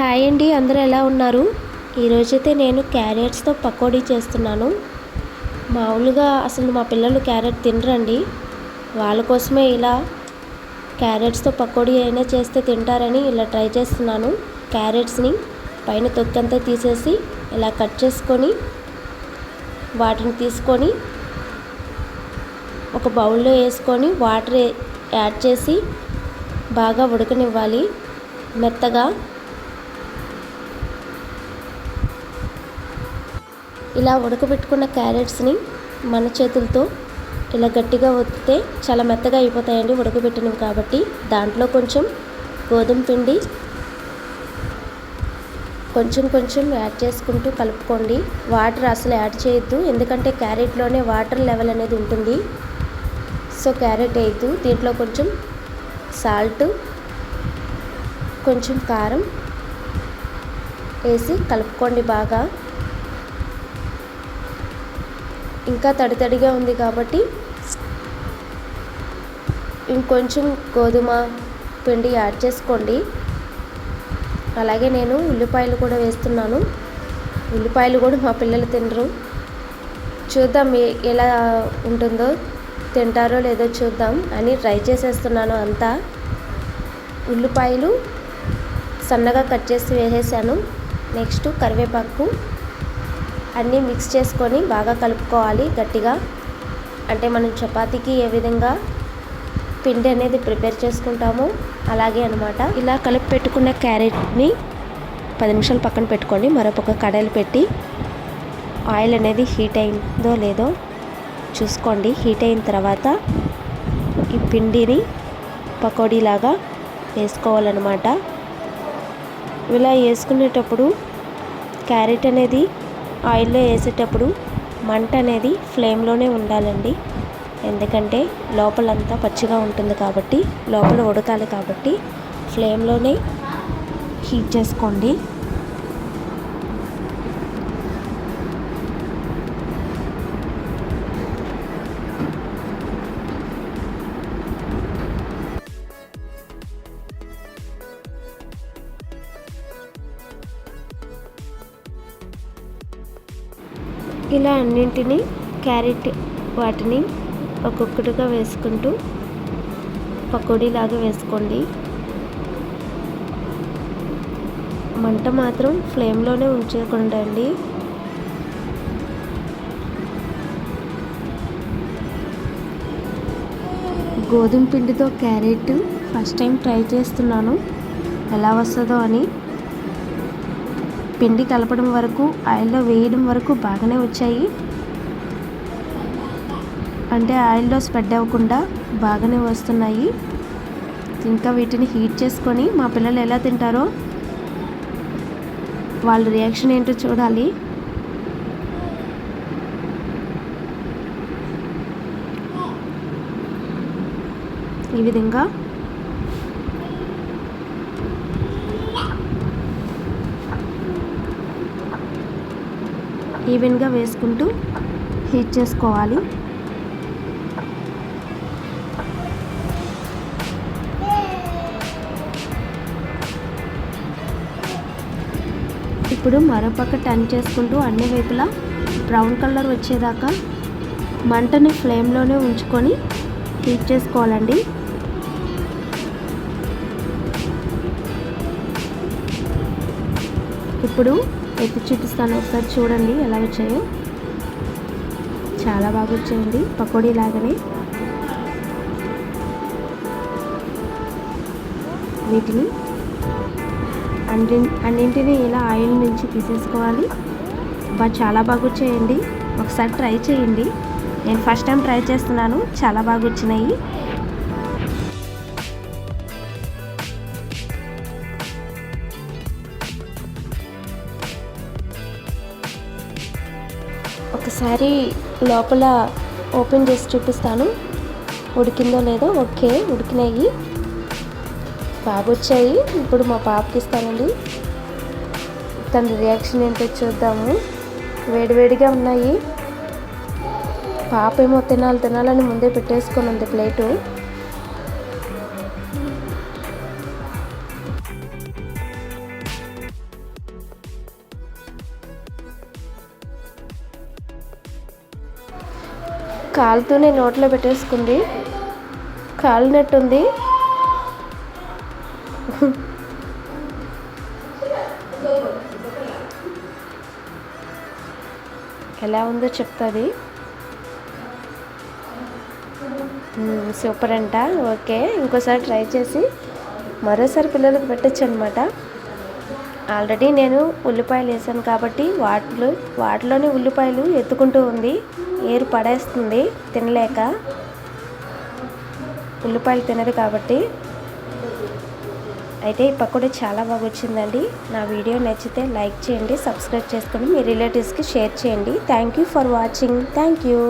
Hi అండి అందరూ ఎలా ఉన్నారు? ఈరోజైతే నేను క్యారెట్స్తో పకోడీ చేస్తున్నాను. మామూలుగా అసలు మా పిల్లలు క్యారెట్ తినరండి. వాళ్ళ కోసమే ఇలా క్యారెట్స్తో పకోడీ అయినా చేస్తే తింటారని ఇలా ట్రై చేస్తున్నాను. క్యారెట్స్ని పైన తొక్కంతా తీసేసి ఇలా కట్ చేసుకొని వాటిని తీసుకొని ఒక బౌల్లో వేసుకొని వాటర్ యాడ్ చేసి బాగా ఉడకనివ్వాలి. మెత్తగా ఇలా ఉడకబెట్టుకున్న క్యారెట్స్ని మన చేతులతో ఇలా గట్టిగా ఒత్తితే చాలా మెత్తగా అయిపోతాయండి ఉడకబెట్టినవి కాబట్టి. దాంట్లో కొంచెం గోధుమ పిండి కొంచెం కొంచెం యాడ్ చేసుకుంటూ కలుపుకోండి. వాటర్ అసలు యాడ్ చేయొద్దు ఎందుకంటే క్యారెట్లోనే వాటర్ లెవెల్ అనేది ఉంటుంది. సో క్యారెట్ వేయద్దు. దీంట్లో కొంచెం సాల్ట్ కొంచెం కారం వేసి కలుపుకోండి బాగా. ఇంకా తడి తడిగా ఉంది కాబట్టి ఇంకొంచెం గోధుమ పిండి యాడ్ చేసుకోండి. అలాగే నేను ఉల్లిపాయలు కూడా వేస్తున్నాను. ఉల్లిపాయలు కూడా మా పిల్లలు తినరు. చూద్దాం ఎలా ఉంటుందో తింటారో లేదో చూద్దాం అని ట్రై చేసేస్తున్నాను అంతా. ఉల్లిపాయలు సన్నగా కట్ చేసి వేసేసాను. నెక్స్ట్ కరివేపాకు. అన్నీ మిక్స్ చేసుకొని బాగా కలుపుకోవాలి గట్టిగా. అంటే మనం చపాతీకి ఏ విధంగా పిండి అనేది ప్రిపేర్ చేసుకుంటాము అలాగే అనమాట ఇలా కలిపి పెట్టుకున్న క్యారెట్ని పది నిమిషాలు పక్కన పెట్టుకోండి మరొక కడాయిలు పెట్టి ఆయిల్ అనేది హీట్ అయిందో లేదో చూసుకోండి. హీట్ అయిన తర్వాత ఈ పిండిని పకోడీలాగా వేసుకోవాలన్నమాట. ఇలా వేసుకునేటప్పుడు క్యారెట్ అనేది ఆయిల్లో వేసేటప్పుడు మంట అనేది ఫ్లేమ్లోనే ఉండాలండి. ఎందుకంటే లోపలంతా పచ్చిగా ఉంటుంది కాబట్టి లోపల ఉడకాలి కాబట్టి ఫ్లేమ్లోనే హీట్ చేసుకోండి. ఇలా అన్నింటినీ క్యారెట్ వాటిని ఒక్కొక్కటిగా వేసుకుంటూ పకోడీలాగా వేసుకోండి. మంట మాత్రం ఫ్లేమ్లోనే ఉంచకుండా అండి గోధుమ పిండితో క్యారెట్ ఫస్ట్ టైం ట్రై చేస్తున్నాను. ఎలా వస్తుందో అని పిండి కలపడం వరకు ఆయిల్లో వేయడం వరకు బాగానే వచ్చాయి. అంటే ఆయిల్లో స్ప్రెడ్ అవ్వకుండా బాగానే వస్తున్నాయి. ఇంకా వీటిని హీట్ చేసుకొని మా పిల్లలు ఎలా తింటారో వాళ్ళ రియాక్షన్ ఏంటో చూడాలి. ఈ విధంగా ఈవెన్గా వేసుకుంటూ హీట్ చేసుకోవాలి. ఇప్పుడు మరోపక్క టర్న్ చేసుకుంటూ అన్ని వైపులా బ్రౌన్ కలర్ వచ్చేదాకా మంటని ఫ్లేమ్లోనే ఉంచుకొని హీట్ చేసుకోవాలండి. ఇప్పుడు ఎప్పుడు చూపిస్తాను ఒకసారి చూడండి ఎలా వచ్చాయో. చాలా బాగా వచ్చాయండి పకోడీ లాగానే. వీటిని అన్ని అన్నింటినీ ఇలా ఆయిల్ నుంచి తీసేసుకోవాలి. బా చాలా బాగా వచ్చాయండి. ఒకసారి ట్రై చేయండి. నేను ఫస్ట్ టైం ట్రై చేస్తున్నాను చాలా బాగా వచ్చినాయి. ఒకసారి లోపల ఓపెన్ చేసి చూపిస్తాను. ఉడికిందో లేదో ఓకే ఉడికినాయి. బాగా వచ్చాయి. ఇప్పుడు మా పాపకి ఇస్తానండి. తన రియాక్షన్ ఏంటో చూద్దాము. వేడివేడిగా ఉన్నాయి. పాప ఏమో తినాలి తినాలని ముందే పెట్టేసుకొని ఉంది ప్లేటు. కాలుతూనే నోట్లో పెట్టేసుకుంది. కాలినట్టుంది. ఎలా ఉందో చెప్తుంది. సూపర్ అంట. ఓకే ఇంకోసారి ట్రై చేసి మరోసారి పిల్లలకు పెట్టచ్చు అనమాట ఆల్రెడీ నేను ఉల్లిపాయలు వేసాను కాబట్టి వాటిలో వాటిలోనే ఉల్లిపాయలు ఎత్తుకుంటూ ఉంది. ఏరు పడేస్తుంది తినలేక. ఉల్లిపాయలు తినదు కాబట్టి. అయితే ఈ పకోడీ చాలా బాగా వచ్చిందండి. నా వీడియో నచ్చితే లైక్ చేయండి సబ్స్క్రైబ్ చేసుకొని మీ రిలేటివ్స్కి షేర్ చేయండి. Thank you for watching. Thank you.